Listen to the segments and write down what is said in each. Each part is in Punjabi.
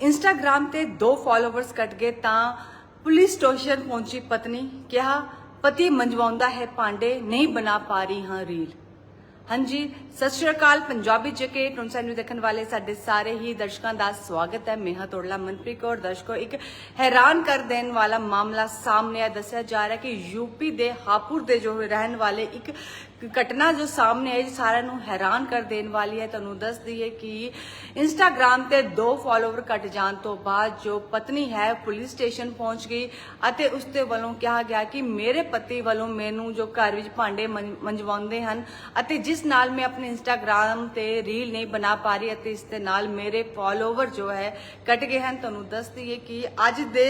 ਇੰਸਟਾਗ੍ਰam ਤੇ ਦੋ ਫਾਲੋਅਰਸ ਕੱਟ ਗਏ ਤਾਂ ਪੁਲਿਸ ਸਟੇਸ਼ਨ ਪਹੁੰਚੀ ਪਤਨੀ। ਕਿਹਾ, ਪਤੀ ਮੰਜਵਾਉਂਦਾ ਹੈ ਪਾਂਡੇ ਨਹੀਂ ਬਣਾ ਪਾ ਰਹੀ ਹਾਂ ਰੀਲ। ਹਾਂਜੀ, ਸਤਿ ਸ਼੍ਰੀ ਅਕਾਲ, ਪੰਜਾਬੀ ਜਕੇ ਟੁੰਸਾ ਨੂੰ ਦੇਖਣ ਵਾਲੇ ਸਾਡੇ ਸਾਰੇ ਹੀ ਦਰਸ਼ਕਾਂ ਦਾ ਸਵਾਗਤ ਹੈ। ਮੇਹਾ ਤੋੜਲਾ ਮਨਪ੍ਰੀਤ ਕੌਰ। ਦਰਸ਼ਕੋ, ਇੱਕ ਹੈਰਾਨ ਕਰ ਦੇਣ ਵਾਲਾ ਮਾਮਲਾ ਸਾਹਮਣੇ ਆ ਦੱਸਿਆ ਜਾ ਰਿਹਾ ਕਿ ਯੂਪੀ ਦੇ ਹਾਪੁਰ ਦੇ ਜੋ ਰਹਿਣ ਵਾਲੇ ਇੱਕ ਘਟਨਾ ਜੋ ਸਾਹਮਣੇ ਆਈ, ਸਾਰਿਆਂ ਨੂੰ ਹੈਰਾਨ ਕਰ ਦੇਣ ਵਾਲੀ ਹੈ। ਤੁਹਾਨੂੰ ਦੱਸ ਦਈਏ ਕਿ ਇੰਸਟਾਗ੍ਰam ਤੇ ਦੋ ਫਾਲੋਅਰ ਕੱਟ ਜਾਣ ਤੋਂ ਬਾਅਦ ਜੋ ਪਤਨੀ ਹੈ, ਪੁਲਿਸ ਸਟੇਸ਼ਨ ਪਹੁੰਚ ਗਈ ਅਤੇ ਉਸ ਦੇ ਵੱਲੋਂ ਕਿਹਾ ਗਿਆ ਕਿ ਮੇਰੇ ਪਤੀ ਵੱਲੋਂ ਮੈਨੂੰ ਜੋ ਘਰ ਵਿੱਚ ਭਾਂਡੇ ਮੰਜਵਾਉਂਦੇ ਹਨ ਅਤੇ ਜਿਸ ਨਾਲ ਮੈਂ ਆਪਣੇ ਇੰਸਟਾਗ੍ਰam ਤੇ ਰੀਲ ਨਹੀਂ ਬਣਾ ਪਾ ਰਹੀ ਅਤੇ ਇਸ ਦੇ ਨਾਲ ਮੇਰੇ ਫਾਲੋਅਰ ਜੋ ਹੈ ਕੱਟ ਗਏ ਹਨ। ਤੁਹਾਨੂੰ ਦੱਸ ਦਈਏ ਕਿ ਅੱਜ ਦੇ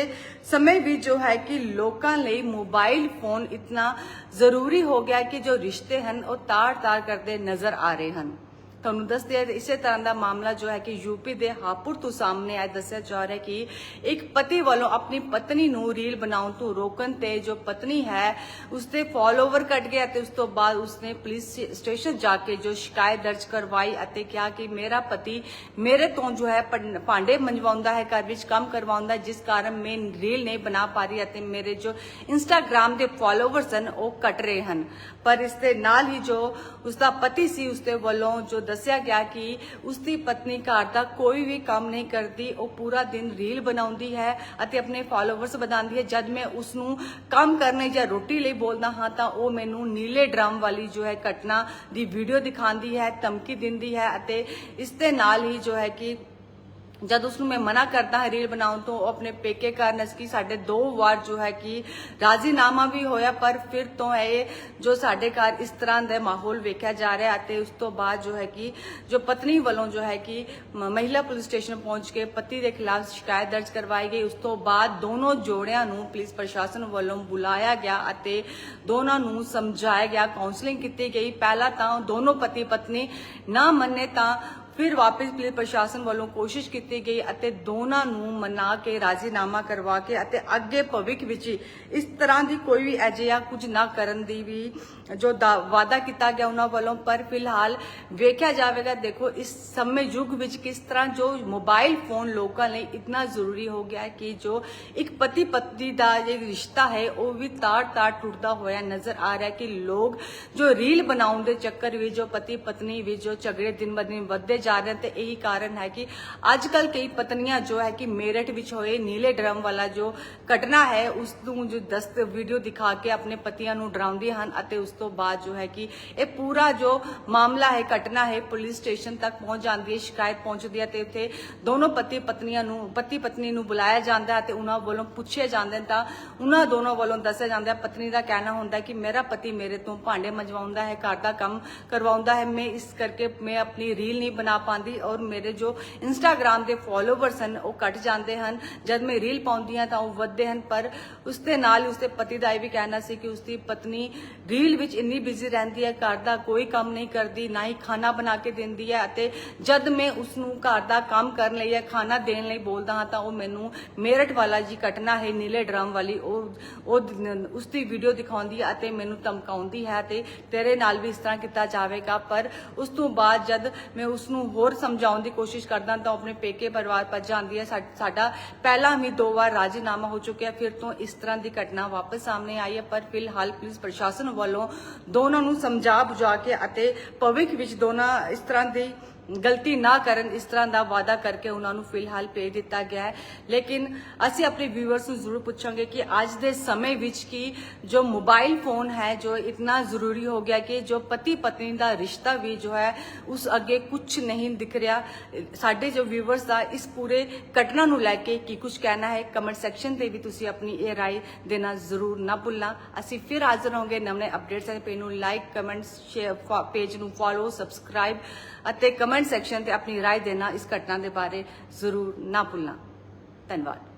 ਸਮੇਂ ਵਿੱਚ ਜੋ ਹੈ ਕਿ ਲੋਕਾਂ ਲਈ ਮੋਬਾਈਲ ਫੋਨ ਇਤਨਾ ਜ਼ਰੂਰੀ ਹੋ ਗਿਆ ਕਿ ਜੋ ਰਿਸ਼ਤੇ ਹਨ ਉਹ ਤਾਰ-ਤਾਰ ਕਰਦੇ ਨਜ਼ਰ ਆ ਰਹੇ ਹਨ। ਤੁਹਾਨੂੰ ਦੱਸਦੇ ਹਾਂ ਇਸੇ ਤਰ੍ਹਾਂ ਦਾ ਮਾਮਲਾ ਜੋ ਹੈ ਕਿ ਯੂਪੀ ਦੇ ਹਾਪੁਰ ਤੋਂ ਸਾਹਮਣੇ ਆਇਆ, ਦੱਸਿਆ ਜਾ ਰਿਹਾ ਕਿ ਇੱਕ ਪਤੀ ਵੱਲੋਂ ਆਪਣੀ ਪਤਨੀ ਨੂੰ ਰੀਲ ਬਣਾਉਣ ਤੋਂ ਰੋਕਣ ਤੇ ਜੋ ਪਤਨੀ ਹੈ, ਉਸਦੇ ਫਾਲੋਅਰ ਕੱਟ ਗਏ ਅਤੇ ਉਸ ਤੋਂ ਬਾਅਦ ਉਸਨੇ ਪੁਲਿਸ ਸਟੇਸ਼ਨ ਜਾ ਕੇ ਜੋ ਸ਼ਿਕਾਇਤ ਦਰਜ ਕਰਵਾਈ ਅਤੇ ਕਿਹਾ ਕਿ ਮੇਰਾ ਪਤੀ ਮੇਰੇ ਤੋਂ ਜੋ ਹੈ ਭਾਂਡੇ ਮੰਜਵਾਉਂਦਾ ਹੈ, ਘਰ ਵਿੱਚ ਕੰਮ ਕਰਵਾਉਂਦਾ ਜਿਸ ਕਾਰਨ ਮੈਂ ਰੀਲ ਨਹੀਂ ਬਣਾ ਪਾ ਰਹੀ ਅਤੇ ਮੇਰੇ ਜੋ ਇੰਸਟਾਗ੍ਰam ਦੇ ਫਾਲੋਅਰਸ ਹਨ, ਉਹ ਘਟ ਰਹੇ ਹਨ। ਪਰ ਇਸ ਦੇ ਨਾਲ ਹੀ ਜੋ ਉਸਦਾ ਪਤੀ ਸੀ, ਉਸਦੇ ਵੱਲੋਂ ਜੋ ਦੱਸਿਆ ਗਿਆ ਕਿ ਉਸਦੀ ਪਤਨੀ ਘਰ ਦਾ ਕੋਈ ਵੀ ਕੰਮ ਨਹੀਂ ਕਰਦੀ, ਉਹ ਪੂਰਾ ਦਿਨ ਰੀਲ ਬਣਾਉਂਦੀ ਹੈ ਅਤੇ ਆਪਣੇ ਫਾਲੋਅਰਸ ਵਧਾਉਂਦੀ ਹੈ। ਜਦ ਮੈਂ ਉਸ ਨੂੰ ਕੰਮ ਕਰਨੇ ਜਾਂ ਰੋਟੀ ਲਈ ਬੋਲਦਾ ਹਾਂ, ਤਾਂ ਉਹ ਮੈਨੂੰ ਨੀਲੇ ਡਰਮ ਵਾਲੀ ਜੋ ਹੈ ਘਟਨਾ ਦੀ ਵੀਡੀਓ ਦਿਖਾਉਂਦੀ ਹੈ, ਧਮਕੀ ਦਿੰਦੀ ਹੈ ਅਤੇ ਇਸ ਦੇ ਨਾਲ ਹੀ ਜੋ ਹੈ ਕਿ ਜਦ ਉਸ ਨੂੰ ਮੈਂ ਮਨਾ ਕਰਦਾ ਹਾਂ ਰੀਲ ਬਣਾਉਣ ਤੋਂ, ਉਹ ਆਪਣੇ ਪੇਕੇ ਘਰ ਨਸਕੀ ਸਾਡੇ ਦੋ ਵਾਰ ਜੋ ਹੈ ਕਿ ਰਾਜ਼ੀਨਾਮਾ ਵੀ ਹੋਇਆ, ਪਰ ਫਿਰ ਤੋਂ ਇਹ ਜੋ ਸਾਡੇ ਘਰ ਇਸ ਤਰ੍ਹਾਂ ਦਾ ਮਾਹੌਲ ਵੇਖਿਆ ਜਾ ਰਿਹਾ ਅਤੇ ਉਸ ਤੋਂ ਬਾਅਦ ਜੋ ਹੈ ਕਿ ਜੋ ਪਤਨੀ ਵੱਲੋਂ ਜੋ ਹੈ ਕਿ ਮਹਿਲਾ ਪੁਲਿਸ ਸਟੇਸ਼ਨ ਪਹੁੰਚ ਕੇ ਪਤੀ ਦੇ ਖਿਲਾਫ ਸ਼ਿਕਾਇਤ ਦਰਜ ਕਰਵਾਈ ਗਈ। ਉਸ ਤੋਂ ਬਾਅਦ ਦੋਨੋਂ ਜੋੜਿਆਂ ਨੂੰ ਪੁਲਿਸ ਪ੍ਰਸ਼ਾਸਨ ਵੱਲੋਂ ਬੁਲਾਇਆ ਗਿਆ ਅਤੇ ਦੋਨਾਂ ਨੂੰ ਸਮਝਾਇਆ ਗਿਆ ਕਾਉਂਸਲਿੰਗ ਕੀਤੀ ਗਈ। ਪਹਿਲਾਂ ਤਾਂ ਦੋਨੋਂ ਪਤੀ ਪਤਨੀ ਨਾ ਮੰਨੇ ਤਾਂ ਫਿਰ ਵਾਪਸ ਪੁਲਿਸ ਪ੍ਰਸ਼ਾਸਨ ਵੱਲੋਂ ਕੋਸ਼ਿਸ਼ ਕੀਤੀ ਗਈ ਅਤੇ ਦੋਨਾਂ ਨੂੰ ਮਨਾ ਕੇ ਰਾਜ਼ੀਨਾਮਾ ਕਰਵਾ ਕੇ ਅਤੇ ਅੱਗੇ ਭਵਿੱਖ ਵਿੱਚ ਇਸ ਤਰ੍ਹਾਂ ਦੀ ਕੋਈ ਵੀ ਅਜਿਹਾ ਕੁਝ ਨਾ ਕਰਨ ਦੀ ਵੀ ਜੋ ਦਾ- ਵਾਅਦਾ ਕੀਤਾ ਗਿਆ ਉਹਨਾਂ ਵੱਲੋਂ, ਪਰ ਫਿਲਹਾਲ ਵੇਖਿਆ ਜਾਵੇਗਾ, ਦੇਖੋ ਇਸ ਸਮੇਂ ਯੁੱਗ ਵਿੱਚ ਕਿਸ ਤਰ੍ਹਾਂ ਜੋ ਮੋਬਾਈਲ ਫੋਨ ਲੋਕਾਂ ਲਈ ਇਤਨਾ ਜ਼ਰੂਰੀ ਹੋ ਗਿਆ ਹੈ ਕਿ ਜੋ ਇੱਕ ਪਤੀ ਪਤਨੀ ਦਾ ਜੇ ਰਿਸ਼ਤਾ ਹੈ, ਉਹ ਵੀ ਤਾਰ-ਤਾਰ ਟੁੱਟਦਾ ਹੋਇਆ ਨਜ਼ਰ ਆ ਰਿਹਾ ਕਿ ਲੋਕ ਜੋ ਰੀਲ ਬਣਾਉਣ ਦੇ ਚੱਕਰ ਵਿੱਚ, ਜੋ ਪਤੀ ਪਤਨੀ ਵਿੱਚ ਜੋ ਝਗੜੇ ਦਿਨ ਬ ਦਿਨ ਵੱਧਦੇ ਜਾ ਰਹੇ ਤੇ ਇਹੀ ਕਾਰਨ ਹੈ ਕਿ ਅੱਜ ਕੱਲ ਕਈ ਪਤਨੀਆਂ ਜੋ ਹੈ ਕਿ ਮੇਰਠ ਵਿੱਚ ਹੋਏ ਨੀਲੇ ਡਰਮ ਵਾਲਾ ਜੋ ਘਟਨਾ ਹੈ, ਉਸ ਨੂੰ ਜੋ ਦਸਤ ਵੀਡੀਓ ਦਿਖਾ ਕੇ ਆਪਣੇ ਪਤੀਆਂ ਨੂੰ ਡਰਾਉਂਦੀਆਂ ਹਨ ਅਤੇ ਉਸ ਤੋਂ ਬਾਅਦ ਜੋ ਹੈ ਕਿ ਇਹ ਪੂਰਾ ਜੋ ਮਾਮਲਾ ਹੈ, ਘਟਨਾ ਹੈ, ਪੁਲਿਸ ਸਟੇਸ਼ਨ ਤੱਕ ਪਹੁੰਚ ਜਾਂਦੀ ਹੈ, ਸ਼ਿਕਾਇਤ ਪਹੁੰਚਦੀ ਹੈ ਤੇ ਉੱਥੇ ਦੋਨੋਂ ਪਤੀ ਪਤਨੀਆਂ ਨੂੰ, ਪਤੀ ਪਤਨੀ ਨੂੰ ਬੁਲਾਇਆ ਜਾਂਦਾ ਹੈ ਤੇ ਉਹਨਾਂ ਵੱਲੋਂ ਪੁੱਛਿਆ ਜਾਂਦੇ ਤਾਂ ਉਹਨਾਂ ਦੋਨੋਂ ਵੱਲੋਂ ਦੱਸਿਆ ਜਾਂਦਾ ਪਤਨੀ ਦਾ ਕਹਿਣਾ ਹੁੰਦਾ ਕਿ ਮੇਰਾ ਪਤੀ ਮੇਰੇ ਤੋਂ ਭਾਂਡੇ ਮੰਜਵਾਉਂਦਾ ਹੈ, ਘਰ ਦਾ ਕੰਮ ਕਰਵਾਉਂਦਾ ਹੈ। ਮੈਂ ਇਸ ਕਰਕੇ ਮੈਂ ਆਪਣੀ ਰੀਲ ਨਹੀਂ ਬਣਾ ਪਾਉਂਦੀ ਔਰ ਮੇਰੇ ਜੋ ਇੰਸਟਾਗ੍ਰam ਦੇ ਫੋਲੋਵਰਸ ਹਨ, ਉਹ ਘਟ ਜਾਂਦੇ ਹਨ। ਜਦ ਮੈਂ ਰੀਲ ਪਾਉਂਦੀ ਹਾਂ ਤਾਂ ਉਹ ਵੱਧਦੇ ਹਨ, ਪਰ ਉਸ ਦੇ ਨਾਲ ਹੀ ਉਸਦੇ ਪਤੀ ਦਾ ਇਹ ਵੀ ਕਹਿਣਾ ਸੀ ਕਿ ਉਸਦੀ ਪਤਨੀ ਰੀਲ ਵਿੱਚ ਇੰਨੀ ਬਿਜ਼ੀ ਰਹਿੰਦੀ ਹੈ, ਘਰ ਦਾ ਕੋਈ ਕੰਮ ਨਹੀਂ ਕਰਦੀ, ਨਾ ਹੀ ਖਾਣਾ ਬਣਾ ਕੇ ਦਿੰਦੀ ਹੈ ਅਤੇ ਜਦ ਮੈਂ ਉਸ ਨੂੰ ਘਰ ਦਾ ਕੰਮ ਕਰਨ ਲਈ ਜਾਂ ਖਾਣਾ ਦੇਣ ਲਈ ਬੋਲਦਾ ਹਾਂ ਤਾਂ ਉਹ ਮੈਨੂੰ ਮੇਰਠ ਵਾਲਾ ਜੀ ਘਟਨਾ ਹੈ, ਨੀਲੇ ਡਰਮ ਵਾਲੀ, ਉਹ ਉਹ ਉਸ ਦੀ ਵੀਡੀਓ ਦਿਖਾਉਂਦੀ ਹੈ ਅਤੇ ਮੈਨੂੰ ਧਮਕਾਉਂਦੀ ਹੈ ਤੇ ਤੇਰੇ ਨਾਲ ਵੀ ਇਸ ਤਰ੍ਹਾਂ ਕੀਤਾ ਜਾਵੇਗਾ। ਪਰ ਉਸ ਤੋਂ ਬਾਅਦ ਜਦ ਮੈਂ ਉਸ ਨੂੰ ਹੋਰ ਸਮਝਾਉਣ ਦੀ ਕੋਸ਼ਿਸ਼ ਕਰਦਾ ਤਾਂ ਆਪਣੇ ਪੇਕੇ ਪਰਿਵਾਰ ਭੱਜ ਜਾਂਦੀ ਹੈ। ਸਾਡਾ ਪਹਿਲਾਂ ਵੀ ਦੋ ਵਾਰ ਰਾਜੀਨਾਮਾ ਹੋ ਚੁੱਕਿਆ, ਫਿਰ ਤੋਂ ਇਸ ਤਰ੍ਹਾਂ ਦੀ ਘਟਨਾ ਵਾਪਸ ਸਾਹਮਣੇ ਆਈ ਹੈ। ਪਰ ਫਿਲਹਾਲ ਪੁਲਿਸ ਪ੍ਰਸ਼ਾਸਨ ਵੱਲੋਂ ਦੋਨਾਂ ਨੂੰ ਸਮਝਾ ਬੁਝਾ ਕੇ ਅਤੇ ਭਵਿੱਖ ਵਿੱਚ ਦੋਨਾਂ ਇਸ ਤਰ੍ਹਾਂ ਦੀ ਗਲਤੀ ਨਾ ਕਰਨ ਇਸ ਤਰ੍ਹਾਂ ਦਾ ਵਾਅਦਾ ਕਰਕੇ ਉਹਨਾਂ ਨੂੰ ਫਿਲਹਾਲ ਭੇਜ ਦਿੱਤਾ ਗਿਆ ਹੈ। ਲੇਕਿਨ ਅਸੀਂ ਆਪਣੇ ਵਿਊਅਰਸ ਨੂੰ ਜ਼ਰੂਰ ਪੁੱਛਾਂਗੇ ਕਿ ਅੱਜ ਦੇ ਸਮੇਂ ਵਿੱਚ ਕੀ ਜੋ ਮੋਬਾਈਲ ਫੋਨ ਹੈ, ਜੋ ਇਤਨਾ ਜ਼ਰੂਰੀ ਹੋ ਗਿਆ ਕਿ ਜੋ ਪਤੀ ਪਤਨੀ ਦਾ ਰਿਸ਼ਤਾ ਵੀ ਜੋ ਹੈ, ਉਸ ਅੱਗੇ ਕੁਝ ਨਹੀਂ ਦਿਖ ਰਿਹਾ। ਸਾਡੇ ਜੋ ਵਿਊਅਰਸ ਦਾ ਇਸ ਪੂਰੇ ਘਟਨਾ ਨੂੰ ਲੈ ਕੇ ਕੀ ਕੁਝ ਕਹਿਣਾ ਹੈ ਕਮੈਂਟ ਸੈਕਸ਼ਨ ਤੇ ਵੀ ਤੁਸੀਂ ਆਪਣੀ ਇਹ ਰਾਏ ਦੇਣਾ ਜ਼ਰੂਰ ਨਾ ਭੁੱਲਣਾ। ਅਸੀਂ ਫਿਰ ਹਾਜ਼ਰ ਹੋਵਾਂਗੇ ਨਵੇਂ ਅਪਡੇਟਸ ਦੇ ਪੇਜ ਨੂੰ ਲਾਈਕ ਕਮੈਂਟਸ ਸ਼ੇਅਰ ਪੇਜ ਨੂੰ ਫੋਲੋ ਸਬਸਕ੍ਰਾਈਬ ਅਤੇ ਕਮੈਂਟ ਸੈਕਸ਼ਨ ਤੇ ਆਪਣੀ ਰਾਏ ਦੇਣਾ ਇਸ ਘਟਨਾ ਦੇ ਬਾਰੇ ਜ਼ਰੂਰ ਨਾ ਭੁੱਲਣਾ। ਧੰਨਵਾਦ।